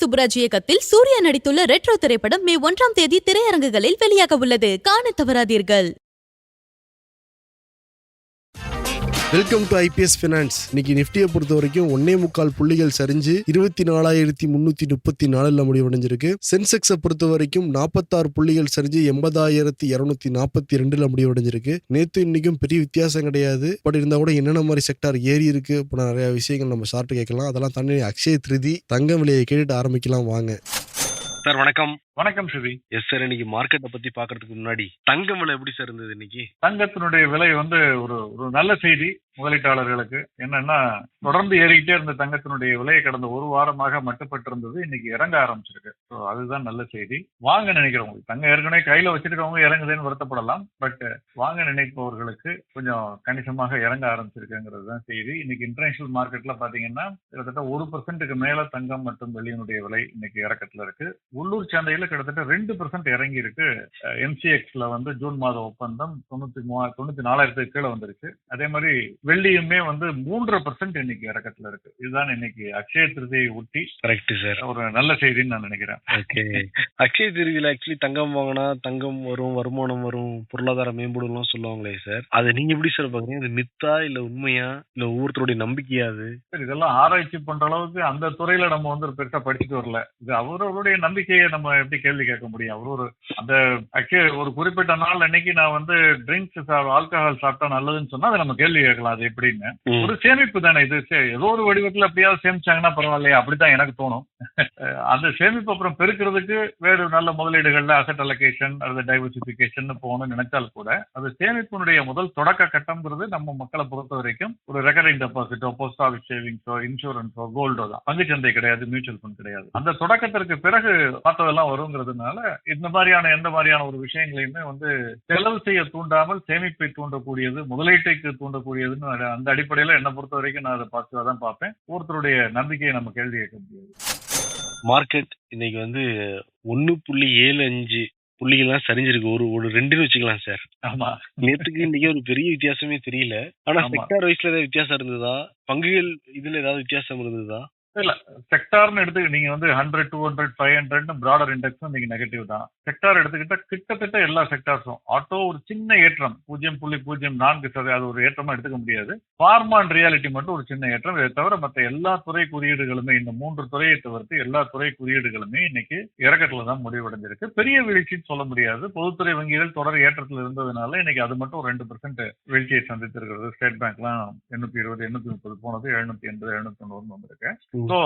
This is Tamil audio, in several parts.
கார்த்திக் இயக்கத்தில் சூர்யா நடித்துள்ள ரெட்ரோ திரைப்படம் மே ஒன்றாம் தேதி திரையரங்குகளில் வெளியாக உள்ளது காணத் தவறாதீர்கள். வெல்கம் டு ஐபிஎஸ் ஃபினான்ஸ் இன்னைக்கு நிஃப்டியை பொறுத்த வரைக்கும் ஒன்னே முக்கால் புள்ளிகள் சரிஞ்சு இருபத்தி நாலாயிரத்தி முன்னூத்தி முப்பத்தி நாலுல முடிவடைஞ்சிருக்கு. சென்செக்ஸை பொறுத்த வரைக்கும் நாற்பத்தாறு புள்ளிகள் சரிஞ்சு எண்பதாயிரத்தி இருநூத்தி நாற்பத்தி ரெண்டுல முடிவடைஞ்சிருக்கு. நேத்து இன்னைக்கும் பெரிய வித்தியாசம் கிடையாது. பட் இருந்தா கூட என்னென்ன மாதிரி செக்டார் ஏறி இருக்கு இப்போ நிறைய விஷயங்கள் நம்ம ஷார்ட் கேட்கலாம். அதெல்லாம் தண்ணி அக்ஷய திருதி தங்க விலையை கேட்டுட்டு ஆரம்பிக்கலாம் வாங்க. சார் வணக்கம். வணக்கம் ஸ்ருதி. எஸ் சார் இன்னைக்கு மார்க்கெட்டை பத்தி பாக்குறதுக்கு முன்னாடி தங்கம் விலை எப்படி சார் இருந்தது இன்னைக்கு? தங்கத்தினுடைய விலை வந்து ஒரு ஒரு நல்ல செய்தி முதலீட்டாளர்களுக்கு. என்னன்னா தொடர்ந்து ஏறிக்கிட்டே இருந்த தங்கத்தினுடைய விலையை கடந்த ஒரு வாரமாக மட்டுப்பட்டு இருந்தது இன்னைக்கு இறங்க ஆரம்பிச்சிருக்கு. ஸோ அதுதான் நல்ல செய்தி. வாங்க நினைக்கிறவங்க தங்கம் ஏற்கனவே கையில வச்சிருக்கவங்க இறங்குதுன்னு வருத்தப்படலாம். பட் வாங்க நினைப்பவர்களுக்கு கொஞ்சம் கணிசமாக இறங்க ஆரம்பிச்சிருக்குங்கிறது தான் செய்தி. இன்னைக்கு இன்டர்நேஷனல் மார்க்கெட்ல பாத்தீங்கன்னா கிட்டத்தட்ட ஒரு பர்சன்ட்டுக்கு மேல தங்கம் மற்றும் வெள்ளியினுடைய விலை இன்னைக்கு இறக்கத்துல இருக்கு. உள்ளூர் சந்தையில கிட்டத்தட்ட ரெண்டு பர்சன்ட் இறங்கி இருக்கு எம்சிஎக்ஸ்ல வந்து ஜூன் மாத ஒப்பந்தம் தொண்ணூத்தி மூவா தொண்ணூத்தி நாலாயிரத்துக்கு கீழே வந்துருச்சு அதே மாதிரி வெள்ளியுமே வந்து மூன்றரை பர்சன்ட் இன்னைக்கு இறக்கத்துல இருக்கு. இதுதான் இன்னைக்கு அக்ஷய திருதியை ஒட்டி கரெக்ட் சார் ஒரு நல்ல செய்தின்னு நான் நினைக்கிறேன். ஓகே அக்ஷய திருவிழா ஆக்சுவலி தங்கம் வாங்கினா தங்கம் வரும் வருமானம் வரும் பொருளாதார மேம்படும்லாம் சொல்லுவாங்களே சார் அதை நீங்க எப்படி சார் பாக்குறீங்க அது மித்தா இல்ல உண்மையா? இல்ல ஒவ்வொருத்தருடைய நம்பிக்கையா அது? இதெல்லாம் ஆராய்ச்சி பண்ற அளவுக்கு அந்த துறையில நம்ம வந்து பெருசா படிச்சுட்டு வரல. இது அவரவருடைய நம்பிக்கையை நம்ம எப்படி கேள்வி கேட்க முடியும். அவர் ஒரு அந்த actually ஒரு குறிப்பிட்ட நாள் அன்னைக்கு நான் வந்து ட்ரிங்க்ஸ் ஆல்கஹால் சாப்பிட்டா நல்லதுன்னு சொன்னா அதை நம்ம கேள்வி கேட்கலாம். அது எப்படின்னு. ஒரு சேமிப்பு தானே. இது ஏதோ ஒரு வடிவத்துல எப்படியாவது சேமிச்சாங்கன்னா பரவாயில்லையா அப்படித்தான் எனக்கு தோணும். அந்த சேமிப்பு அப்புறம் பெருக்கிறதுக்கு வேறு நல்ல முதலீடுகள்ல அசட் அலோகேஷன் அல்லது டைவர்சிபிகேஷன் போகணும்னு நினைச்சால் கூட அது சேமிப்பினுடைய முதல் தொடக்க கட்டம்ங்கிறது நம்ம மக்களை பொறுத்த வரைக்கும் ஒரு ரெக்கரிங் டெபாசிட்டோ போஸ்ட் ஆஃபீஸ் சேவிங்ஸோ இன்சூரன்ஸோ கோல்டோ தான். பங்குச்சந்தை கிடையாது மியூச்சுவல் ஃபண்ட் கிடையாது. அந்த தொடக்கத்திற்கு பிறகு மற்றதெல்லாம் வருங்கிறதுனால இந்த மாதிரியான எந்த மாதிரியான ஒரு விஷயங்களையுமே வந்து செலவு செய்ய தூண்டாமல் சேமிப்பை தூண்டக்கூடியது முதலீட்டுக்கு தூண்டக்கூடியதுன்னு அந்த அடிப்படையில என்னை பொறுத்த வரைக்கும் நான் அதை பாசிட்டிவா தான் பார்ப்பேன். ஒருத்தருடைய நம்பிக்கையை நம்ம கேள்வி கேட்க முடியாது. மார்க்கெட் இன்னைக்கு வந்து ஒன்னு புள்ளி ஏழு அஞ்சு புள்ளிகள்லாம் சரிஞ்சிருக்கு. ஒரு ஒரு ரெண்டுன்னு வச்சுக்கலாம் சார் ஆமா. நேத்துக்கு இன்னைக்கு ஒரு பெரிய வித்தியாசமே தெரியல. ஆனா. செக்டார் வைஸ்ல ஏதாவது வித்தியாசம் இருந்ததா? பங்குகள் இதுல ஏதாவது வித்தியாசம் இருந்ததா? இல்ல செக்டார்னு எடுத்து நீங்க வந்து hundred two hundred five hundred broader index நீங்க நெகட்டிவ் தான். செக்டார் எடுத்துக்கிட்டா கிட்டத்தட்ட எல்லா செக்டார்ஸும் ஆட்டோ ஒரு சின்ன ஏற்றம் பூஜ்ஜியம் புள்ளி பூஜ்ஜியம் நான்கு சதவீதம் அது ஒரு ஏற்றமா எடுத்துக்க முடியாது. ஃபார்மா அண்ட் ரியாலிட்டி மட்டும் ஒரு சின்ன ஏற்றம். இதை தவிர மற்ற எல்லா துறை குறியீடுகளுமே இந்த மூன்று துறையை தவிர்த்து எல்லா துறை குறியீடுகளுமே இன்னைக்கு இறக்கத்துல தான் முடிவடைஞ்சிருக்கு. பெரிய வீழ்ச்சின்னு சொல்ல முடியாது. பொதுத்துறை வங்கிகள் தொடர் ஏற்றத்தில் இருந்ததுனால இன்னைக்கு அது மட்டும் ஒரு ரெண்டு பர்சன்ட் வீழ்ச்சியை சந்தித்திருக்கிறது. ஸ்டேட் பேங்க்லாம் எண்ணூத்தி இருபது எண்ணூத்தி முப்பது போனது எழுநூத்தி எண்பது எழுநூத்தி தொண்ணூறு வந்திருக்கு. ஸோ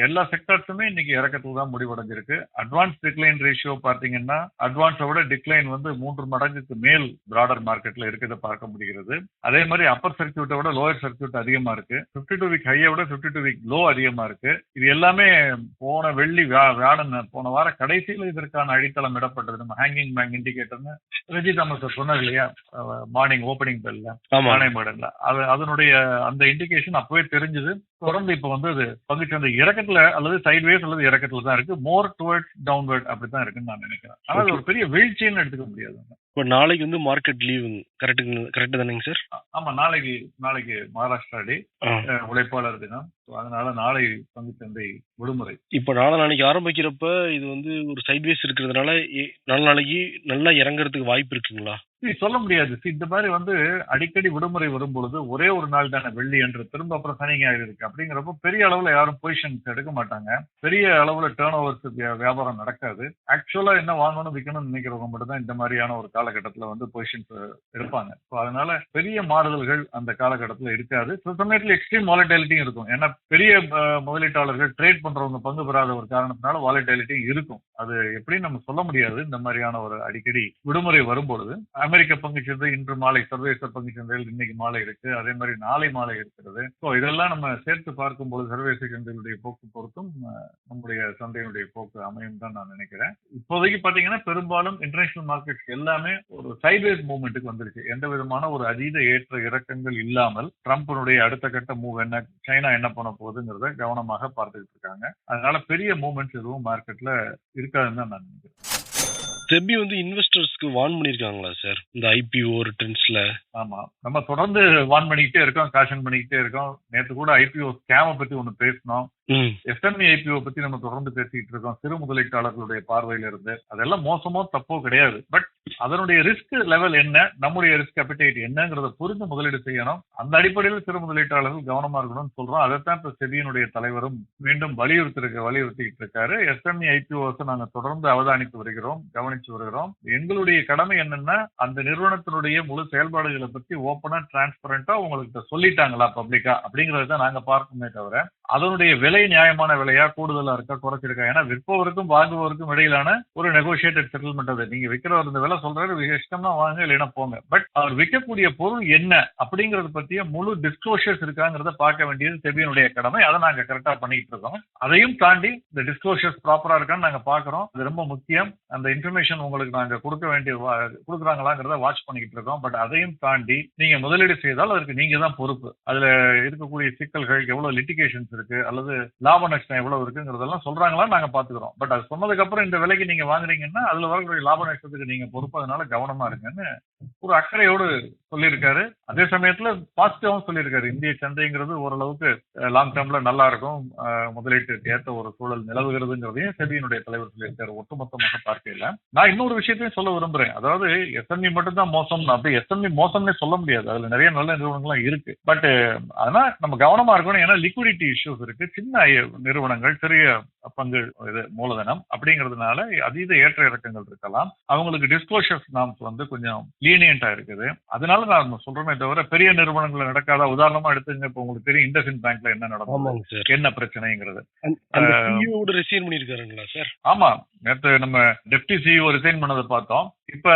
எல்லா செக்டர்ஸுமே இன்னைக்கு இறக்கத்துல தான் முடிவடைஞ்சிருக்கு. அட்வான்ஸ் டிக்ளைன் ரேஷியோ பார்த்தீங்கன்னா அட்வான்ஸை விட டிக்ளைன் வந்து மூன்று மடங்குக்கு மேல் பிராடர் மார்க்கெட்ல இருக்கிறத பார்க்க முடிகிறது. அதே மாதிரி அப்பர் சர்க்கியூட்டை விட லோயர் சர்க்கியூட் அதிகமா இருக்கு. 52 டூ வீக் ஹையை விட 52 டூ வீக் லோ அதிகமா இருக்கு. இது எல்லாமே போன வெள்ளி வியா- வியாழன் போன வார கடைசியில் இதற்கான அடித்தளம் இடப்பட்டது. நம்ம ஹேங்கிங் பேங்க் இண்டிகேட்டர்னு ரஜி தாமஸ் சார் சொன்னார் இல்லையா? மார்னிங் ஓப்பனிங் பெல்ல நாணயமேடன்ல அது அதனுடைய அந்த இண்டிகேஷன் அப்பவே தெரிஞ்சது. தொடர்ந்து இப்ப வந்து அது பங்குச்சந்தை இறக்கத்துல அல்லது சைட்வேஸ் அல்லது இறக்கத்துல தான் இருக்கு. மோர் டுவர்ட்ஸ் டவுன்வர்ட் அப்படித்தான் இருக்குன்னு நான் நினைக்கிறேன். ஆனா அது ஒரு பெரிய வீழ்ச்சின்னு எடுத்துக்க முடியாது. இப்போ நாளைக்கு வந்து மார்க்கெட் லீவு கரெக்டு கரெக்டு தானேங்க சார் ஆமா நாளைக்கு நாளைக்கு மகாராஷ்டிரா டே உழைப்பாளர் தினம். அதனால நாளை பங்குச்சந்தை விடுமுறை. இப்போ நாளை நாளைக்கு ஆரம்பிக்கிறப்ப இது வந்து ஒரு சைட்வேஸ் இருக்கிறதுனால நாளை நாளைக்கு நல்லா இறங்குறதுக்கு வாய்ப்பு இருக்குங்களா? சொல்ல முடியாது. இந்த மாதிரி வந்து அடிக்கடி விடுமுறை வரும் பொழுது ஒரே ஒரு நாள் தானே வெள்ளி என்று திரும்ப அப்புறம் சனி ஞாயிறு இருக்கு. அப்படிங்கிறப்ப பெரிய அளவுல யாரும் பொசிஷன்ஸ் எடுக்க மாட்டாங்க. பெரிய அளவுல டேர்ன் ஓவர்ஸ் வியாபாரம் நடக்காது. ஆக்சுவலா என்ன வாங்கணும் விற்கணும்னு நினைக்கிறவங்க மட்டும் தான் இந்த மாதிரியான ஒரு காலகட்டத்துல வந்து பொசிஷன்ஸ் எடுப்பாங்க. ஸோ அதனால பெரிய மாறுதல்கள் அந்த காலகட்டத்துல இருக்காது. சில சமயத்துல எக்ஸ்ட்ரீம் வாலட்டிலிட்டியும் இருக்கும். ஏன்னா பெரிய முதலீட்டாளர்கள் ட்ரேட் பண்றவங்க பங்கு பெறாத ஒரு காரணத்தினால வாலட்டிலிட்டி இருக்கும். அது எப்படின்னு நம்ம சொல்ல முடியாது. இந்த மாதிரியான ஒரு அடிக்கடி விடுமுறை வரும்பொழுது. அமெரிக்க பங்குச்சந்தை இன்று மாலை சர்வதேச பங்குச்சந்தையில் இன்னைக்கு மாலை இருக்கு. அதே மாதிரி நாளை மாலை இருக்கிறது. ஸோ இதெல்லாம் நம்ம சேர்த்து பார்க்கும்போது சர்வதேச சந்தைகளுடைய போக்கு பொறுத்தும் நம்முடைய சந்தையினுடைய போக்கு அமையும் தான் நான் நினைக்கிறேன். இப்போதைக்கு பாத்தீங்கன்னா பெரும்பாலும் இன்டர்நேஷனல் மார்க்கெட்ஸ் எல்லாமே ஒரு சைட்வேஸ் மூவ்மெண்ட்டுக்கு வந்துருச்சு. எந்த விதமான ஒரு அதீத ஏற்ற இறக்கங்கள் இல்லாமல் ட்ரம்ப்னுடைய அடுத்த கட்ட மூவ் என்ன சைனா என்ன பண்ண போகுதுங்கிறத கவனமாக பார்த்துக்கிட்டு இருக்காங்க. அதனால பெரிய மூவ்மெண்ட்ஸ் எதுவும் மார்க்கெட்ல இருக்காதுன்னு தான் நான் நினைக்கிறேன். செபி வந்து இன்வெஸ்டர்ஸ்க்கு வார்ன் பண்ணிருக்காங்களா சார் இந்த ஐபிஓ ரிட்டர்ன்ஸ்ல ஆமா. நம்ம தொடர்ந்து வார்ன் பண்ணிக்கிட்டே இருக்கோம் காஷன் பண்ணிக்கிட்டே இருக்கோம். நேற்று கூட ஐபிஓ ஸ்கேமை பத்தி ஒன்று பேசினோம். ம். ஐபிஓ பத்தி நம்ம தொடர்ந்து பேசிட்டு இருக்கோம். சிறு முதலீட்டாளர்களுடைய பார்வையில இருந்து அதெல்லாம் மோசமோ தப்போ கிடையாது. பட் அதனுடைய ரிஸ்க் லெவல் என்ன? நம்முடைய ரிஸ்க் அப்பிடைட் என்னங்கிறத புரிந்து முதலீடு செய்யணும். அந்த அடிப்படையில் சிறு முதலீட்டாளர்கள் கவனமா இருக்கணும்னு சொல்றோம். அதைத்தான் இப்ப செபியினுடைய தலைவரும் மீண்டும் வலியுறுத்தி இருக்க வலியுறுத்திட்டு இருக்காரு எஸ்எம்இ ஐபிஓஸ் நாங்க தொடர்ந்து அவதானித்து வருகிறோம் கவனிச்சு வருகிறோம். எங்களுடைய கடமை என்னன்னா அந்த நிறுவனத்தினுடைய முழு செயல்பாடுகளை பத்தி ஓப்பனா டிரான்ஸ்பரண்டா உங்களுக்கு சொல்லிட்டாங்களா பப்ளிக்கா அப்படிங்கறத நாங்க பார்க்கணுமே தவிர அதனுடைய விலை நியாயமான விலையா கூடுதலா இருக்கா குறைச்சிருக்கா? ஏன்னா விற்பவருக்கும் வாங்குபவருக்கும் இடையிலான ஒரு நெகோசியேட்டட் செட்டில்மெண்ட் அது. நீங்க விற்கிறவர் இந்த விலை சொல்றாரு இஷ்டம்னா வாங்க இல்லைன்னா போங்க. பட் அவர் விற்கக்கூடிய பொருள் என்ன அப்படிங்கறத பத்திய முழு டிஸ்க்ளோஷர்ஸ் இருக்காங்கிறத பார்க்க வேண்டியது செபியனுடைய கடமை. அதை நாங்க கரெக்டா பண்ணிட்டு இருக்கோம். அதையும் தாண்டி இந்த டிஸ்க்ளோஷர்ஸ் ப்ராப்பரா இருக்கான்னு நாங்க பாக்குறோம் அது ரொம்ப முக்கியம். அந்த இன்ஃபர்மேஷன் உங்களுக்கு நாங்க கொடுக்க வேண்டிய வா- கொடுக்குறாங்களாங்கிறத வாட்ச் பண்ணிக்கிட்டு இருக்கோம். பட் அதையும் தாண்டி நீங்க முதலீடு செய்தால் அதற்கு நீங்க தான் பொறுப்பு. அதுல இருக்கக்கூடிய சிக்கல்கள் எவ்வளவு லிட்டிகேஷன்ஸ் இருக்கு அல்லது லாப நஷ்டம் எவ்வளவு இருக்குங்கிறதெல்லாம் சொல்றாங்களா நாங்க பாத்துக்கிறோம். பட் அது சொன்னதுக்கு அப்புறம் இந்த விலைக்கு நீங்க வாங்குறீங்கன்னா அதுல வரக்கூடிய லாப நஷ்டத்துக்கு நீங்க பொறுப்பு அதனால கவனமா இருங்கன்னு ஒரு அக்கறையோடு சொல்லியிருக்காரு. அதே சமயத்துல பாசிட்டிவாகவும் சொல்லியிருக்காரு. இந்திய சந்தைங்கிறது ஓரளவுக்கு லாங் டேர்ம்ல நல்லா இருக்கும். அஹ், முதலீட்டுக்கு ஏற்ற ஒரு சூழல் நிலவுகிறதுங்கிறதையும் செபியினுடைய தலைவர் சொல்லியிருக்காரு. ஒட்டுமொத்தமாக பார்க்கையில. நான் இன்னொரு விஷயத்தையும் சொல்ல விரும்புறேன். அதாவது எஸ்எம்இ மட்டும் தான் மோசம் அப்படி எஸ்எம்இ மோசம்னே சொல்ல முடியாது. அதுல நிறைய நல்ல நிறுவனங்கள்லாம் இருக்கு. பட் ஆனா நம்ம கவனமா இருக்கணும். ஏன்னா லிக்விடிட்டி இஷ்யூஸ் இருக்கு. சின்ன நிறுவனங்கள் சிறிய பங்கு இது மூலதனம் அப்படிங்கிறதுனால அதீத ஏற்ற இறக்கங்கள் இருக்கலாம். அவங்களுக்கு டிஸ்க்ளோஷர்ஸ் நாம்ஸ் வந்து கொஞ்சம் லீனியண்டா இருக்குது. அதனால நான் சொல்றேனே தவிர பெரிய நிறுவனங்கள் நடக்காத உதாரணமா எடுத்துங்க இப்ப உங்களுக்கு தெரியும் இண்டஸ்இன் பேங்க்ல என்ன சார். என்ன பிரச்சனைங்கிறது. ரிசைன் பண்ணிருக்காருங்களா சார்? ஆமா. நேத்து நம்ம டெப்டி சிஇஓ ரிசைன் பண்ணதை பார்த்தோம். இப்ப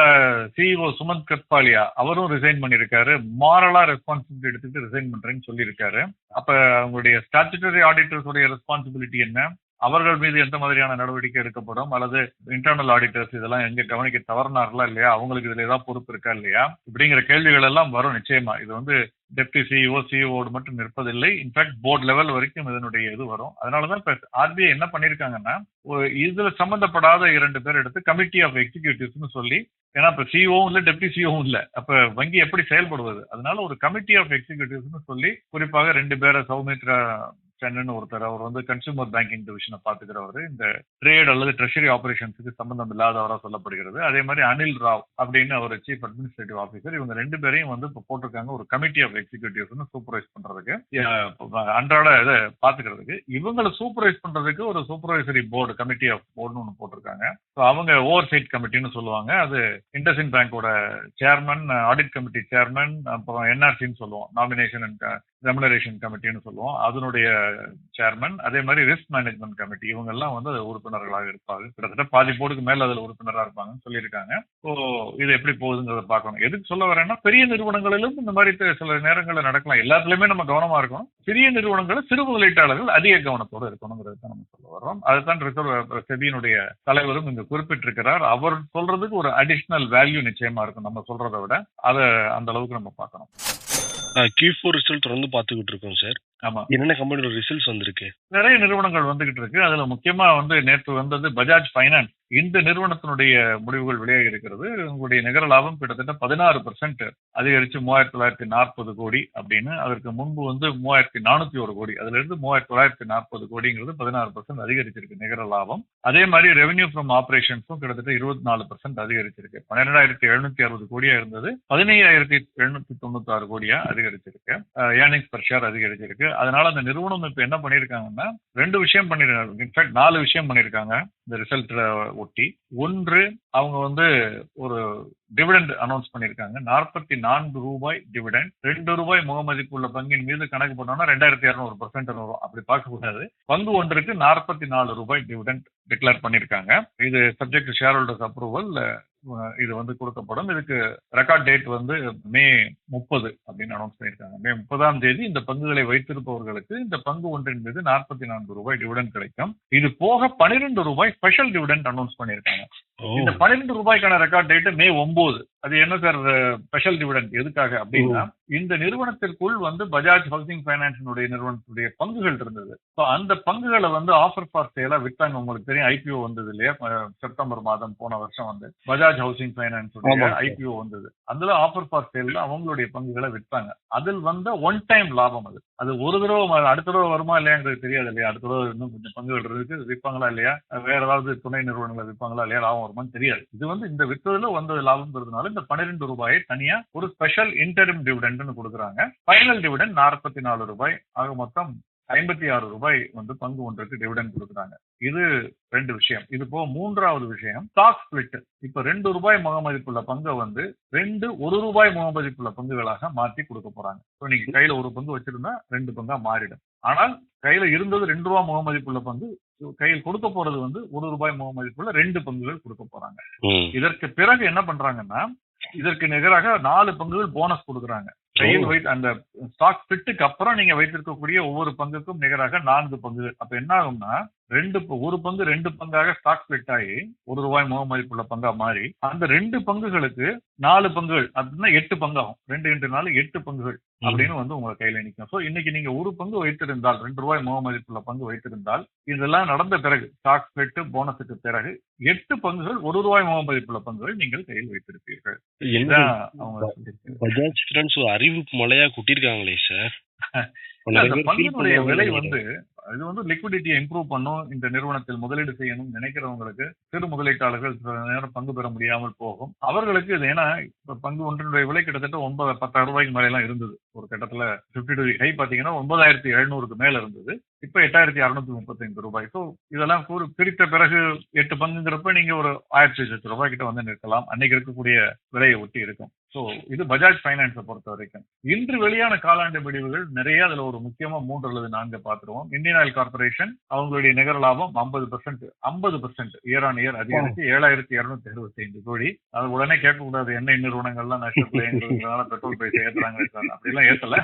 சிஇஓ சுமந்த் கத்பாலியா அவரும் ரிசைன் பண்ணிருக்காரு. மாரலா ரெஸ்பான்சிபிலிட்டி எடுத்துட்டு ரிசைன் பண்றேன்னு சொல்லியிருக்காரு. அப்ப அவங்களுடைய ஸ்டாச்சுட்டரி ஆடிட்டர்ஸ் உடைய ரெஸ்பான்சிபிலிட்டி என்ன? அவர்கள் மீது எந்த மாதிரியான நடவடிக்கை எடுக்கப்படும்? அல்லது இன்டர்னல் ஆடிட்டர்ஸ் இதெல்லாம் எங்க கவனிக்க தவறினார்களா இல்லையா? அவங்களுக்கு இதுல ஏதாவது பொறுப்பு இருக்கா இல்லையா? இப்படிங்கிற கேள்விகள் எல்லாம் வரும் நிச்சயமா. இது வந்து டெப்டி சிஇஓ சிஇஓடு மட்டும் நிற்பதில்லை. இன்ஃபேக்ட் போர்டு லெவல் வரைக்கும் இதனுடைய இது வரும். அதனாலதான் இப்ப ஆர்பிஐ என்ன பண்ணிருக்காங்கன்னா இதுல சம்பந்தப்படாத இரண்டு பேர் எடுத்து கமிட்டி ஆஃப் எக்ஸிகியூட்டிவ்ஸ்னு சொல்லி ஏன்னா இப்ப சிஓவும் இல்ல டெப்டி சிஓவும் இல்ல. அப்ப வங்கி எப்படி செயல்படுவது? அதனால ஒரு கமிட்டி ஆஃப் எக்ஸிகியூட்டிவ்ஸ்னு சொல்லி குறிப்பாக ரெண்டு பேரை சௌமித்ரா சென்னு ஒருத்தர் அவர் வந்து கன்சூமர் பேங்கிங் டிவிஷனை பாத்துக்கிறவர் இந்த ட்ரேட் அல்லது ட்ரெஷரி ஆபரேஷன்ஸுக்கு சம்பந்தம் இல்லாதவரா சொல்லப்படுகிறது. அதே மாதிரி அனில் ராவ் அப்படின்னு அவர் சீஃப் அட்மினிஸ்ட்ரேட்டிவ் ஆஃபீஸர் இவங்க ரெண்டு பேரையும் வந்து இப்போ போட்டிருக்காங்க. ஒரு கமிட்டி ஆஃப் எக்ஸிகியூட்டிவ்ஸ்னு சூப்பர்வைஸ் பண்றதுக்கு. அன்றாட இதை பாத்துக்கிறதுக்கு இவங்களை சூப்பர்வைஸ் பண்றதுக்கு ஒரு சூப்பர்வைசரி போர்டு கமிட்டி ஆஃப் போர்டுன்னு ஒன்று போட்டிருக்காங்க. ஸோ அவங்க ஓவர் சைட் கமிட்டின்னு சொல்லுவாங்க. அது இண்டஸ்இன் பேங்கோட சேர்மன் ஆடிட் கமிட்டி சேர்மன் அப்புறம் என்ஆர்சின்னு சொல்லுவோம். நாமினேஷன் அண்ட் ரெமுனரேஷன் கமிட்டின்னு சொல்லுவோம். அதனுடைய சேர்மன் அதே மாதிரி ரிஸ்க் மேனேஜ்மெண்ட் கமிட்டி இவங்க எல்லாம் வந்து உறுப்பினர்களாக இருப்பாங்க. கிட்டத்தட்ட பாதி போர்டுக்கு மேல அதுல உறுப்பினரா இருப்பாங்கன்னு சொல்லியிருக்காங்க. ஸோ இது எப்படி போகுதுங்கிறத பார்க்கணும். எதுக்கு சொல்ல வரேன்னா பெரிய நிறுவனங்களிலும் இந்த மாதிரி சில நேரங்களில் நடக்கலாம். எல்லாத்துலயுமே நம்ம கவனமா இருக்கணும். சிறிய நிறுவனங்கள் சிறு முதலீட்டாளர்கள் அதிக கவனத்தோடு இருக்கணுங்கிறது தான் நம்ம சொல்ல வர்றோம். அதுதான் ரிசர்வ் செபியினுடைய தலைவரும் இங்க குறிப்பிட்டிருக்கிறார். அவர் சொல்றதுக்கு ஒரு அடிஷனல் வேல்யூ நிச்சயமா இருக்கும் நம்ம சொல்றதை விட. அதை அந்த அளவுக்கு நம்ம பார்க்கணும். கியூ ஃபோர் ரிசல்ட் தொடர்ந்து பார்த்துக்கிட்டு இருக்கோம் சார் ஆமா. என்னென்ன கம்பெனியோட ரிசல்ட்ஸ் வந்திருக்கு? நிறைய நிறுவனங்கள் வந்துகிட்டு இருக்கு. அதுல முக்கியமா வந்து நேற்று வந்தது பஜாஜ் ஃபைனான்ஸ் இந்த நிறுவனத்தினுடைய முடிவுகள் வெளியாகி இருக்கிறது உங்களுடைய நிகர லாபம் கிட்டத்தட்ட பதினாறு பர்சன்ட் அதிகரிச்சு மூவாயிரத்தி தொள்ளாயிரத்தி நாற்பது கோடி அப்படின்னு அதற்கு முன்பு வந்து மூவாயிரத்தி நானூத்தி ஒரு கோடி அதுல இருந்து மூவாயிரத்தி தொள்ளாயிரத்தி நாற்பது கோடிங்கிறது பதினாறு பர்சன்ட் அதிகரிச்சிருக்கு நிகர லாபம். அதே மாதிரி ரெவன்யூ ஃப்ரம் ஆபரேஷன்ஸும் கிட்டத்தட்ட இருபத்தி நாலு பர்சன்ட் அதிகரிச்சிருக்கு. பன்னிரெண்டாயிரத்தி எழுநூத்தி அறுபது கோடியா இருந்தது. பதினையாயிரத்தி எழுநூத்தி தொண்ணூத்தி ஆறு கோடியா அதிகரிச்சிருக்கு. ஏர்னிங்ஸ் பர் ஷேர் அதிகரிச்சிருக்கு. அதனால அந்த நிறுவனம் இப்ப என்ன பண்ணிருக்காங்கன்னா ரெண்டு விஷயம் பண்ணிருக்காங்க. இன்ஃபேக்ட் நாலு விஷயம் பண்ணிருக்காங்க இந்த ரிசல்ட் ஒட்டி ஒன்று அவங்க வந்து ஒரு டிவிடெண்ட் அனௌன்ஸ் பண்ணிருக்காங்க நாற்பத்தி நான்கு ரூபாய் டிவிடெண்ட் ரெண்டு ரூபாய் முகமதிப்பு உள்ள பங்கின் மீது கணக்கு பண்ணோம்னா ரெண்டாயிரத்தி இரநூறு பர்சன்ட் வரும். அப்படி பார்க்கக்கூடாது. பங்கு ஒன்றுக்கு நாற்பத்தி நாலு ரூபாய் டிவிடெண்ட் டிக்ளேர் பண்ணியிருக்காங்க. இது சப்ஜெக்ட் ஷேர் ஹோல்டர்ஸ் அப்ரூவல் இது வந்து கொடுக்கப்படும். இதுக்கு ரெக்கார்ட் டேட் வந்து மே முப்பது அப்படின்னு அனௌன்ஸ் பண்ணியிருக்காங்க. மே முப்பதாம் தேதி இந்த பங்குகளை வைத்திருப்பவர்களுக்கு இந்த பங்கு ஒன்றின் மீது நாற்பத்தி நான்கு ரூபாய் டிவிடெண்ட் கிடைக்கும். இது போக பன்னிரெண்டு ரூபாய் ஸ்பெஷல் டிவிடெண்ட் அனௌன்ஸ் பண்ணியிருக்காங்க. இந்த பன்னிரெண்டு ரூபாய்க்கான ரெக்கார்ட் டேட் மே ஒன்பது அது என்ன சார் ஸ்பெஷல் டிவிடெண்ட் எதுக்காக அப்படின்னா இந்த நிறுவனத்திற்குள் வந்து பஜாஜ் ஹவுசிங் பைனான்ஸினுடைய நிறுவனத்துடைய பங்குகள் இருந்தது. ஸோ அந்த பங்குகளை வந்து ஆஃபர் ஃபார் சேலா வித்தாங்க. உங்களுக்கு தெரியும் ஐபிஓ வந்தது இல்லையா? செப்டம்பர் மாதம் போன வருஷம் வந்து பஜாஜ் ஹவுசிங் பைனான்ஸ் ஆமா சார். ஐபிஓ வந்தது. அதுல ஆஃபர் ஃபார் சேல்ல அவங்களுடைய பங்குகளை வித்தாங்க. அதில் வந்த ஒன் டைம் லாபம் அது. அது ஒரு தடவை அடுத்த தடவை வருமா இல்லையாங்கிறது தெரியாது இல்லையா? அடுத்த தடவை இன்னும் கொஞ்சம் பங்குகள் இருக்கு விற்பாங்களா இல்லையா? வேற ஏதாவது துணை நிறுவனங்களை விற்பாங்களா இல்லையா? லாபம் வருமான்னு தெரியாது. இது வந்து இந்த வித்ததுல வந்தது லாபம்ங்கிறதுனால இந்த பன்னிரெண்டு ரூபாயை தனியா ஒரு ஸ்பெஷல் இன்டரிம் டிவிடெண்ட்னு கொடுக்குறாங்க. ஃபைனல் டிவிடெண்ட் நாற்பத்தி நாலு ரூபாய். ஆக மொத்தம் ஐம்பத்தி ஆறு ரூபாய் வந்து பங்கு ஒன்றுக்கு டிவிடெண்ட் கொடுக்குறாங்க. இது ரெண்டு விஷயம். இது போக மூன்றாவது விஷயம் ஸ்டாக் ஸ்பிளிட் இப்ப ரெண்டு ரூபாய் முக மதிப்புள்ள பங்கை வந்து ரெண்டு ஒரு ரூபாய் முக மதிப்புள்ள பங்குகளாக மாத்தி கொடுக்க போறாங்க. நீங்க கையில ஒரு பங்கு வச்சிருந்தா ரெண்டு பங்கா மாறிடும். ஆனால் கையில இருந்தது ரெண்டு ரூபாய் முக மதிப்புள்ள பங்கு கையில் கொடுக்க போறது வந்து ஒரு ரூபாய் முக மதிப்புள்ள ரெண்டு பங்குகள் கொடுக்க போறாங்க. இதற்கு பிறகு என்ன பண்றாங்கன்னா இதற்கு நிகராக நாலு பங்குகள் போனஸ் கொடுக்குறாங்க கையில் ஓ. வைத்து அந்த ஸ்டாக் ஃபிட்டுக்கு அப்புறம் நீங்க வைத்திருக்கக்கூடிய ஒவ்வொரு பங்குக்கும் நிகராக நான்கு பங்கு அப்ப என்ன ஆகும்னா ரெண்டு ஒரு பங்கு ரெண்டு பங்காக ஸ்டாக் ஸ்பிளிட் ஆகி ஒரு ரூபாய் முக மதிப்புள்ள பங்கா மாறி அந்த ரெண்டு பங்குகளுக்கு நாலு பங்குகள் அப்படின்னா எட்டு பங்காகும். ரெண்டு இன்ட்டு நாலு எட்டு பங்குகள் அப்படின்னு வந்து உங்க கையில நிற்கும் சோ இன்னைக்கு நீங்க ஒரு பங்கு வைத்திருந்தால் ரெண்டு ரூபாய் முக மதிப்புள்ள பங்கு வைத்திருந்தால் இதெல்லாம் நடந்த பிறகு ஸ்டாக் ஸ்பிளிட் போனஸுக்கு பிறகு எட்டு பங்குகள் ஒரு ரூபாய் முக மதிப்புள்ள பங்குகள் நீங்கள் கையில் வைத்திருப்பீர்கள். பஜாஜ் ஃபினான்ஸ் அறிவிப்பு மலையா கொட்டிருக்காங்களே சார். பங்கினுடைய விலை வந்து இது வந்து லிக்விடிட்டியை இம்ப்ரூவ் பண்ணும். இந்த நிறுவனத்தில் முதலீடு செய்யணும் நினைக்கிறவங்களுக்கு சிறு முதலீட்டாளர்கள் சில நேரம் பங்கு பெற முடியாமல் போகும். அவர்களுக்கு இது ஏன்னா இப்ப பங்கு ஒன்றினுடைய விலை கிட்டத்தட்ட ஒன்பது பத்தாயிரம் ரூபாய்க்கு மேல எல்லாம் இருந்தது. ஒரு கட்டத்துல பிப்டி டூ ஹை பாத்தீங்கன்னா ஒன்பதாயிரத்தி எழுநூறுக்கு மேல இருந்தது. இப்ப எட்டாயிரத்தி அறுநூத்தி முப்பத்தைந்து ரூபாய். ஸோ இதெல்லாம் கூறு பிரித்த பிறகு எட்டு பங்குங்கிறப்ப நீங்க ஒரு ஆயிரத்தி லட்சம் ரூபாய் கிட்ட வந்து நிற்கலாம். அன்னைக்கு இருக்கக்கூடிய விலையை ஒட்டி இருக்கும். ஸோ இது பஜாஜ் ஃபைனான்ஸை பொறுத்த வரைக்கும். இன்று வெளியான காலாண்டு முடிவுகள் நிறைய அதுல ஒரு முக்கியமா மூன்று அல்லது நான்கு பார்த்துருவோம். இந்தியன் ஆயில் கார்பரேஷன் அவங்களுடைய நிகர லாபம் ஐம்பது பெர்சென்ட் ஐம்பது பெர்சென்ட் இயர் ஆன் இயர் அதிகரிச்சு ஏழாயிரத்தி இருநூத்தி அறுபத்தி ஐந்து கோடி. அது உடனே கேட்கக்கூடாது எண்ணெய் நிறுவனங்கள்லாம் நஷ்டத்துலங்கிறதுனால பெட்ரோல் பிரைஸ் ஏத்துறாங்க சார் அப்படிலாம் ஏத்தல.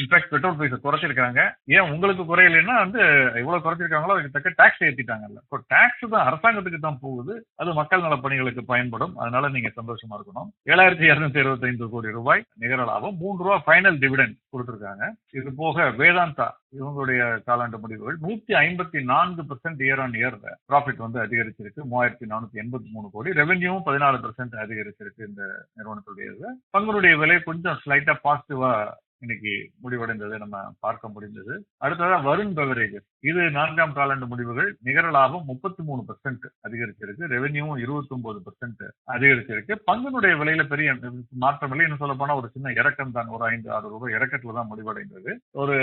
இன்ஃபேக்ட் பெட்ரோல் பிரைஸ் குறைச்சிருக்காங்க. ஏன் உங்களுக்கு குறையலைன்னா வந்து எவ்வளவு குறைச்சிருக்காங்களோ அதுக்கு தக்க டாக்ஸ் ஏத்திட்டாங்கல்ல. இப்போ டாக்ஸ் தான் அரசாங்கத்துக்கு தான் போகுது. அது மக்கள் நல பணிகளுக்கு பயன்படும். அதனால நீங்க சந்தோஷமா இருக்கணும். ஏழாயிரத்தி இருநூத்தி இருபத்தி ஐந்து கோடி ரூபாய் நிகர லாபம். மூன்று ரூபாய் ஃபைனல் டிவிடெண்ட் கொடுத்திருக்காங்க. இது போக வேதாந்தா இவங்களுடைய காலாண்டு முடிவுகள் நூத்தி ஐம்பத்தி நான்கு percent year on year profit வந்து அதிகரிச்சிருக்கு. மூவாயிரத்தி நானூத்தி எண்பத்தி மூணு கோடி. ரெவென்யூவும் பதினாலு பெர்சென்ட் அதிகரிச்சிருக்கு இந்த நிறுவனத்துடைய பங்குடைய விலை கொஞ்சம் ஸ்லைட்டா பாசிட்டிவா இன்னைக்கு முடிவடைந்ததை நம்ம பார்க்க முடிந்தது. அடுத்ததா வருண் பெவரேஜஸ் இது நான்காம் காலாண்டு முடிவுகள். நிகர லாபம் முப்பத்தி மூணு பெர்சென்ட் அதிகரிச்சிருக்கு. ரெவென்யூவும் இருபத்தி ஒன்பது பெர்சென்ட் அதிகரிச்சிருக்கு. பங்கினுடைய விலையில பெரிய மாற்றம் இல்லை. இன்னும் சொல்ல போனா ஒரு சின்ன இறக்கம் தான். ஒரு ஐந்து ஆறு ரூபாய் இறக்கத்துல தான் முடிவடைந்தது. ஒரு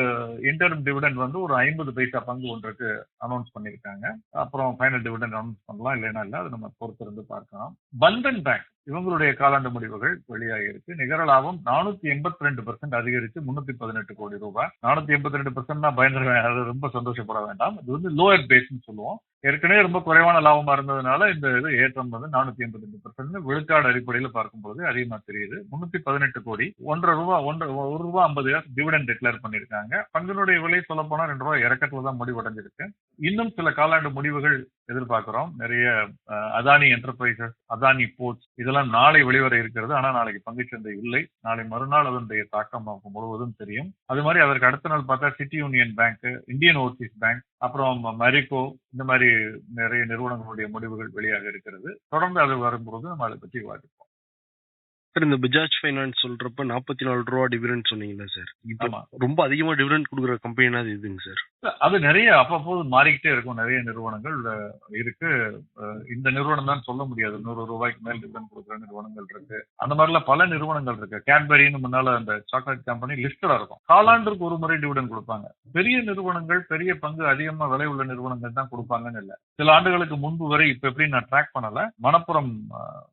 இன்டர்ம் டிவிடெண்ட் வந்து ஒரு ஐம்பது பைசா பங்கு ஒன்றுக்கு அனௌன்ஸ் பண்ணியிருக்காங்க. அப்புறம் ஃபைனல் டிவிடெண்ட் அனௌன்ஸ் பண்ணலாம். இல்லைன்னா இல்லை அது நம்ம பொறுத்திருந்து பார்க்கலாம். பந்தன் பேங்க் இவங்களுடைய காலாண்டு முடிவுகள் வெளியாகிருக்கு நிகர லாபம் நானூத்தி எண்பத்தி ரெண்டு பெர்சென்ட் அதிகரிச்சு முன்னூத்தி பதினெட்டு கோடி ரூபாய். நானூத்தி எண்பத்தி ரெண்டு பெர்சென்ட் பயங்கர அது ரொம்ப சந்தோஷப்பட வேண்டாம். இது வந்து லோயர் பேஸ்ன்னு சொல்லுவோம். ஏற்கனவே ரொம்ப குறைவான லாபமா இருந்ததுனால இந்த இது ஏற்றம் வந்து நானூத்தி எண்பத்தி ரெண்டு பர்சன்ட் விழுக்காடு அடிப்படையில் பார்க்கும்போது அதிகமா தெரியுது. முன்னூத்தி பதினெட்டு கோடி. ஒன்றரை ரூபா ஒன்றரை ஒரு ரூபா ஐம்பது டிவிடன் டிக்ளேர் பண்ணியிருக்காங்க. பங்கினுடைய விலை சொல்ல போனா ரெண்டு ரூபாய் இறக்கத்துல தான் முடிவடைஞ்சிருக்கு. இன்னும் சில காலாண்டு முடிவுகள் எதிர்பார்க்கிறோம். நிறைய அதானி என்டர்பிரைசஸ் அதானி போர்ட்ஸ் இதெல்லாம் நாளை வெளிவர இருக்கிறது. ஆனா நாளைக்கு பங்குச்சந்தை இல்லை. நாளை மறுநாள் அதனுடைய தாக்கம் நமக்கு முழுவதும் தெரியும். அது மாதிரி அதற்கு அடுத்த நாள் பார்த்தா City Union Bank Indian Overseas Bank அப்புறம் மரிக்கோ இந்த மாதிரி நிறைய நிறுவனங்களுடைய முடிவுகள் வெளியாக இருக்கிறது. தொடர்ந்து அது வரும்போது நம்ம அதை பற்றி விவாதிப்போம். சார் இந்த பஜாஜ் ஃபைனான்ஸ் சொல்றப்ப நாற்பத்தி நாலு ரூபா டிவிடெண்ட் சொன்னீங்களா சார் இப்போ ஆமா. ரொம்ப அதிகமா டிவிடெண்ட் கொடுக்குற கம்பெனினா அது எதுங்க சார் அது நிறைய அப்பப்போது மாறிக்கிட்டே இருக்கும். நிறைய நிறுவனங்கள் அஹ், இருக்கு. அஹ், இந்த நிறுவனம் தான் சொல்ல முடியாது. நூறு ரூபாய்க்கு மேல் டிவிடன் கொடுக்குற நிறுவனங்கள் இருக்கு. அந்த மாதிரிலாம் பல நிறுவனங்கள் இருக்கு. கேட்பரின்னு முன்னால அந்த சாக்லேட் கம்பெனி லிஸ்டடா இருக்கும். காலாண்டுக்கு ஒரு முறை டிவிடன் கொடுப்பாங்க. பெரிய நிறுவனங்கள் பெரிய பங்கு அதிகமா விலை உள்ள நிறுவனங்கள் தான் கொடுப்பாங்கன்னு இல்ல. சில ஆண்டுகளுக்கு முன்பு வரை இப்ப எப்படி நான் ட்ராக் பண்ணல. மணப்புரம்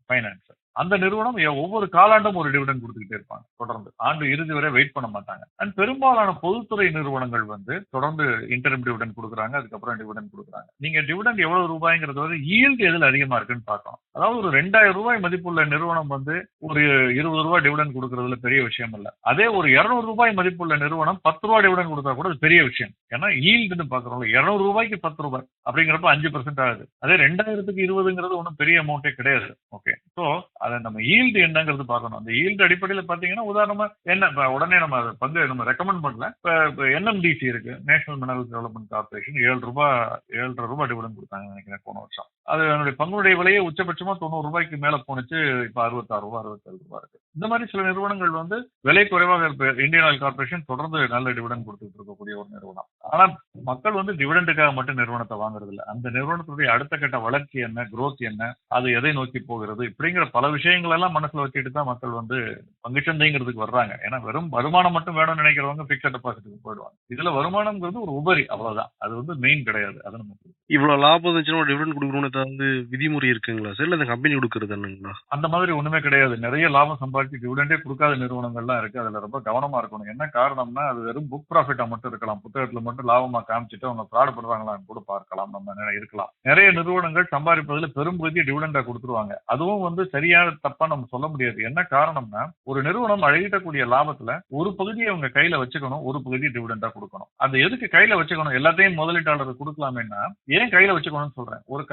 ஃபைனான்ஸ் அந்த நிறுவனம் ஒவ்வொரு காலாண்டும் ஒரு டிவிடன் கொடுத்துக்கிட்டே இருப்பாங்க தொடர்ந்து. ஆண்டு இறுதி வரை வெயிட் பண்ண மாட்டாங்க. அண்ட் பெரும்பாலான பொதுத்துறை நிறுவனங்கள் வந்து தொடர்ந்து இன்டர்ம் டிவிடன் கொடுக்குறாங்க அதுக்கப்புறம் டிவிடன் கொடுக்குறாங்க. நீங்க டிவிடன் எவ்வளவு ரூபாய்ங்கிறது வந்து ஈல்டு எதில் அதிகமா இருக்குன்னு பார்க்கணும் அதாவது ஒரு ரெண்டாயிரம் ரூபாய் மதிப்புள்ள நிறுவனம் வந்து ஒரு இருபது ரூபாய் டிவிடன் கொடுக்கறதுல பெரிய விஷயம் இல்ல. அதே ஒரு இருநூறு ரூபாய் மதிப்புள்ள நிறுவனம் பத்து ரூபாய் டிவிடன் கொடுத்தா கூட அது பெரிய விஷயம். ஏன்னா ஈல்டுன்னு பாக்குறோம்ல இருநூறு ரூபாய்க்கு பத்து ரூபாய் அப்படிங்கிறப்ப அஞ்சு பர்சன்ட் ஆகுது. அதே ரெண்டாயிரத்துக்கு இருபதுங்கிறது ஒன்றும் பெரிய அமௌண்ட்டே கிடையாது. ஓகே ஸோ அதை நம்ம ஈல்டு என்னங்கிறது பார்க்கணும். அந்த ஈல்டு அடிப்படையில் பார்த்தீங்கன்னா உதாரணமா என்ன உடனே நம்ம அதை பங்கு நம்ம ரெக்கமெண்ட் பண்ணல. இப்போ என்எம்டிசி இருக்கு. நேஷனல் மினரல் டெவலப்மெண்ட் கார்பரேஷன் ஏழு ரூபாய் ஏழரை ரூபாய் டிவிடன் கொடுத்தாங்க நினைக்கிறேன் போன வருஷம். அது என்னுடைய பங்குடைய விலையே உச்சபட்சமா தொண்ணூறு ரூபாய்க்கு மேல போனுச்சு இப்போ அறுபத்தாறு ரூபாய் அறுபத்தேழு ரூபாய் இருக்கு. இந்த மாதிரி சில நிறுவனங்கள் வந்து விலை குறைவாக இருப்ப இந்தியன் ஆயில் கார்பரேஷன் தொடர்ந்து நல்ல டிவிடன் கொடுத்துட்டு இருக்கக்கூடிய ஒரு நிறுவனம். ஆனா மக்கள் வந்து டிவிடெண்டுக்காக மட்டும் நிறுவனத்தை வாங்குறது இல்லை அந்த நிறுவனத்துடைய அடுத்த கட்ட வளர்ச்சி என்ன குரோத் என்ன அது எதை நோக்கி போகிறது இப்படிங்கிற பல விஷயங்கள் எல்லாம் மனசுல வச்சுட்டு தான் மக்கள் வந்து பங்குச்சந்தைங்கிறதுக்கு வர்றாங்க. ஏன்னா வெறும் வருமானம் மட்டும் வேணும்னு நினைக்கிறவங்க பிக்சட் டெபாசிட்டுக்கு போயிடுவாங்க. இதுல வருமானம்ங்கிறது ஒரு உபரி அவ்வளவுதான். அது வந்து மெயின் கிடையாது. அதை புரிஞ்சுக்கணும். இவ்வளவு லாபம் இருந்துச்சுன்னா டிவிடன் கொடுக்கணும்னு ஏதாவது விதிமுறை இருக்குங்களா சார் இல்ல கம்பெனி கொடுக்கறது என்னங்களா? அந்த மாதிரி ஒண்ணுமே கிடையாது. நிறைய லாபம் சம்பாதிச்சு டிவிடெண்டே கொடுக்காத நிறுவனங்கள்லாம் இருக்கு. அதுல ரொம்ப கவனமா இருக்கணும். என்ன காரணம்னா அது வெறும் புக் ப்ராஃபிட்டா மட்டும் இருக்கலாம். புத்தகத்துல மட்டும் லாபமா காமிச்சிட்டு அவங்க ஃப்ராட் பண்றாங்களான்னு கூட பார்க்கலாம். நம்ம இருக்கலாம். நிறைய நிறுவனங்கள் சம்பாதிப்பதுல பெரும்பகுதியை டிவிடெண்டா கொடுத்துருவாங்க. அதுவும் வந்து சரியான தப்பா நம்ம சொல்ல முடியாது. என்ன காரணம்னா ஒரு நிறுவனம் அழகிட்டக்கூடிய லாபத்துல ஒரு பகுதியை அவங்க கையில வச்சுக்கணும் ஒரு பகுதியை டிவிடெண்டா கொடுக்கணும். அது எதுக்கு கையில வச்சுக்கணும்? எல்லாத்தையும் முதலீட்டாளர் கொடுக்கலாமேன்னா ஏன் கையில வச்சுக்கணும்னு சொல்றேன். ஒரு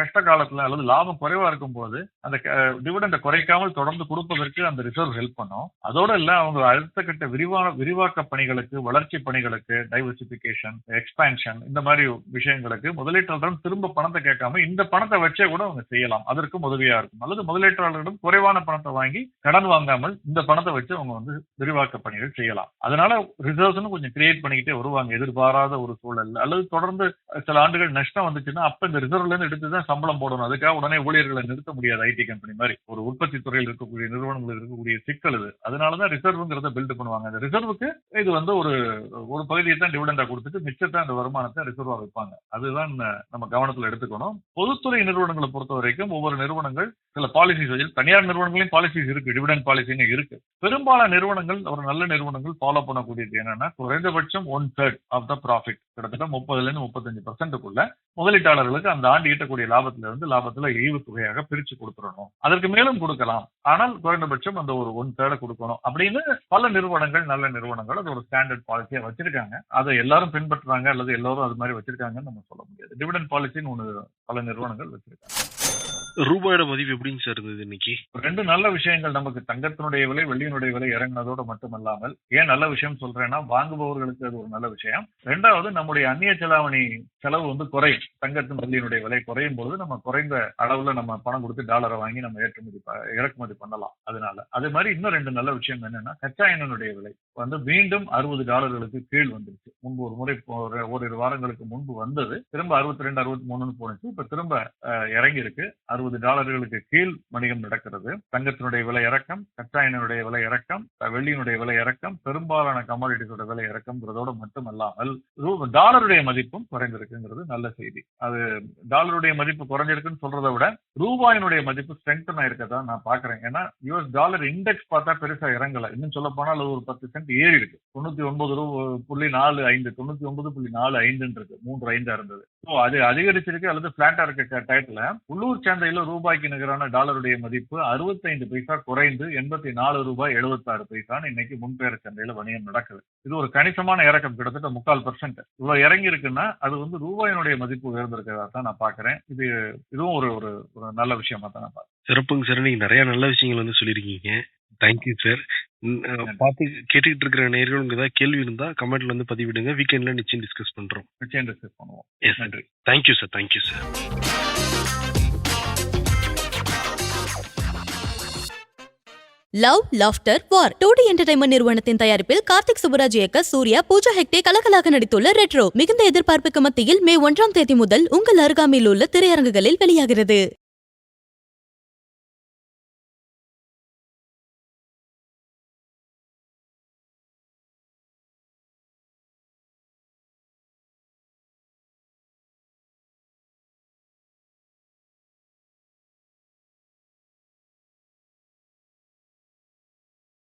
கஷ்ட காலத்துல அல்லது லாபம் குறைவா இருக்கும் போது அந்த டிவிடெண்டை குறைக்காமல் தொடர்ந்து கொடுப்பதற்கு அந்த ரிசர்வ் ஹெல்ப் பண்ணும். அதோட இல்ல அவங்க அடுத்த கட்ட விரிவான விரிவாக்க பணிகளுக்கு வளர்ச்சி பணிகளுக்கு டைவர்சிபிகேஷன் எக்ஸ்பான்ஷன் இந்த மாதிரி விஷயங்களுக்கு முதலீட்டாளரிடம் திரும்ப பணத்தை கேட்காம இந்த பணத்தை வச்சே கூட அவங்க செய்யலாம். அதற்கும் உதவியா இருக்கும். அல்லது முதலீட்டாளர்களிடம் குறைவான பணத்தை வாங்கி கடன் வாங்காமல் இந்த பணத்தை வச்சு அவங்க வந்து விரிவாக்க பணிகள் செய்யலாம். அதனால ரிசர்வ்ஸ்னு கொஞ்சம் கிரியேட் பண்ணிக்கிட்டே வருவாங்க. எதிர்பாராத ஒரு சூழல். அல்லது தொடர்ந்து சில ஆண்டுகள் நஷ்டம் வந்துச்சுன்னா அப்ப இந்த ரிசர்வ்ல இருந்து எடுத்து தான் சம்பளம் போடணும். அதுக்காக உடனே ஊழியர்களை நிறுத்த முடியாது ஐடி கம்பெனி மாதிரி. ஒரு உற்பத்தி துறையில் இருக்கக்கூடிய நிறுவனங்கள் இருக்கக்கூடிய சிக்கல் இது. அதனாலதான் ரிசர்வ்ங்கிறத பில்ட் பண்ணுவாங்க. அந்த ரிசர்வுக்கு இது வந்து ஒரு ஒரு பகுதியை தான் டிவிடெண்டா கொடுத்துட்டு மிச்சத்தை அந்த வருமானத்தை ரிசர்வா வைப்பாங்க. அதுதான் நம்ம கவனத்தில் எடுத்துக்கணும். பொதுத்துறை நிறுவனங்களை பொறுத்த வரைக்கும் ஒவ்வொரு நிறுவனங்கள் சில பாலிசி பாலிசிஸ் தனியார் நிறுவனங்களையும் பாலிசிஸ் இருக்கு. டிவிடன் பாலிசின்னு இருக்கு. பெரும்பாலான நிறுவனங்கள் ஒரு நல்ல நிறுவனங்கள் ஃபாலோ பண்ணக்கூடியது என்னன்னா குறைந்தபட்சம் one third of the profit கிட்டத்தட்ட முப்பதுல இருந்து முப்பத்தஞ்சு பர்சன்ட்டுக்குள்ள முதலீட்டாளர்களுக்கு அந்த ஆண்டு ஈட்டக்கூடிய லாபத்துல இருந்து லாபத்துல ஈவு தொகையாக பிரிச்சு கொடுத்துடணும். அதற்கு மேலும் கொடுக்கலாம். ஆனால் குறைந்தபட்சம் அந்த ஒரு ஒன் தேர்டை கொடுக்கணும். அப்படின்னு பல நிறுவனங்கள் நல்ல நிறுவனங்கள் அது ஒரு ஸ்டாண்டர்ட் பாலிசியா வச்சிருக்காங்க. அதை எல்லாரும் பின்பற்றுறாங்க அல்லது எல்லாரும் அது மாதிரி வச்சிருக்காங்கன்னு நம்ம சொல்ல முடியாது. டிவிடன் பாலிசின்னு ஒன்று பல நிறுவனங்கள் வச்சிருக்காங்க. ரூபாயோட மதிப்பு எப்படிங்க சார் இருந்தது இன்னைக்கு? ரெண்டு நல்ல விஷயங்கள் நமக்கு தங்கத்தினுடைய விலை வெள்ளியினுடைய விலை இறங்கினதோடு மட்டுமல்லாமல் ஏன் நல்ல விஷயம் சொல்றேன்னா வாங்குபவர்களுக்கு அது ஒரு நல்ல விஷயம். ரெண்டாவது நம்முடைய அந்நிய செலாவணி செலவு வந்து குறையும். தங்கத்தின் வெள்ளியினுடைய விலை குறையும் போது நம்ம குறைந்த அளவுல நம்ம பணம் கொடுத்து டாலரை வாங்கி நம்ம ஏற்றுமதி இறக்குமதி பண்ணலாம் அதனால. அதே மாதிரி இன்னும் ரெண்டு நல்ல விஷயம் என்னன்னா கச்சா எண்ணனுடைய விலை வந்து மீண்டும் அறுபது டாலர்களுக்கு கீழ் வந்துருச்சு. முன்பு ஒரு முறை ஒரு ஓரிரு வாரங்களுக்கு முன்பு வந்தது. திரும்ப அறுபத்தி ரெண்டு அறுபத்தி மூணுன்னு போனுச்சு இப்ப திரும்ப இறங்கி இருக்கு அறுபது டாலர்களுக்கு கீழ் வணிகம் நடக்கிறது. தங்கத்தினுடைய விலை இறக்கம் கச்சா எண்ணெயினுடைய விலை இறக்கம் வெள்ளியினுடைய விலை இறக்கம் பெரும்பாலான கமாடிட்டிஸோட விலை இறக்கம்ங்கிறதோடு மட்டுமல்லாமல் ரூ- டாலருடைய மதிப்பும் குறைந்திருக்குங்கிறது நல்ல செய்தி. அது டாலருடைய மதிப்பு குறைஞ்சிருக்குன்னு சொல்றதை விட ரூபாயினுடைய மதிப்பு ஸ்ட்ரென்தன் ஆயிருக்கதான் நான் பாக்குறேன் ஏன்னா யூஎஸ் டாலர் இண்டெக்ஸ் பார்த்தா பெருசா இறங்கல. இன்னும் சொல்ல போனால் ஒரு பத்து சென்ட் ஏறி இருக்கு தொண்ணூத்தி ஒன்பது ரூ புள்ளி நாலு ஐந்து தொண்ணூத்தி ஒன்பது புள்ளி நாலு ஐந்துன்னு இருக்கு. மூன்று ஐந்தா இருந்தது. ஸோ அது அதிகரிச்சிருக்கு அல்லது பிளாட்டா இருக்க டயத்துல உள்ளூர் சந்தையில ரூபாய்க்கு நிகரான டாலருடைய மதிப்பு அறுபத்தைந்து பைசா குறைந்து எண்பத்தி நாலு ரூபாய் எழுபத்தாறு பைசான்னு இன்னைக்கு முன்பேர சந்தையில வணிகம் நடக்குது. இது ஒரு கணிசமான இறக்கம் கிட்டத்தட்ட முக்கால் பர்சன்ட் இவ்வளவு இறங்கி இருக்குன்னா அது வந்து ரூபாயினுடைய மதிப்பு உயர்ந்திருக்கிறதா தான் நான் பாக்குறேன். இது இதுவும் ஒரு ஒரு ஒரு நல்ல விஷயமா தான் நான் பாக்குறேன். சிறப்புங்க சார். நீங்க நிறைய நல்ல விஷயங்கள் வந்து சொல்லியிருக்கீங்க. தேங்க்யூ சார் பார்த்து கேட்டுக்கிட்டு இருக்கிற நேர்கள் உங்களுக்கு ஏதாவது கேள்வி இருந்தா கமெண்ட்ல வந்து பதிவிடுங்க. வீக்கெண்ட்ல நிச்சயம் டிஸ்கஸ் பண்றோம். நிச்சயம் டிஸ்கஸ் பண்ணுவோம். எஸ் நன்றி. Thank you sir thank you sir love laughter war two D entertainment நிறுவனத்தின் தயாரிப்பில் கார்த்திக் சுப்பராஜ் இயக்க சூர்யா பூஜா ஹெக்டே கலக்கலாக நடித்துள்ள ரெட்ரோ மிகுந்த எதிர்பார்ப்புக்கு மத்தியில் மே ஒன்றாம் தேதி முதல் உங்கள் அருகாமையில் உள்ள திரையரங்குகளில் வெளியாகிறது.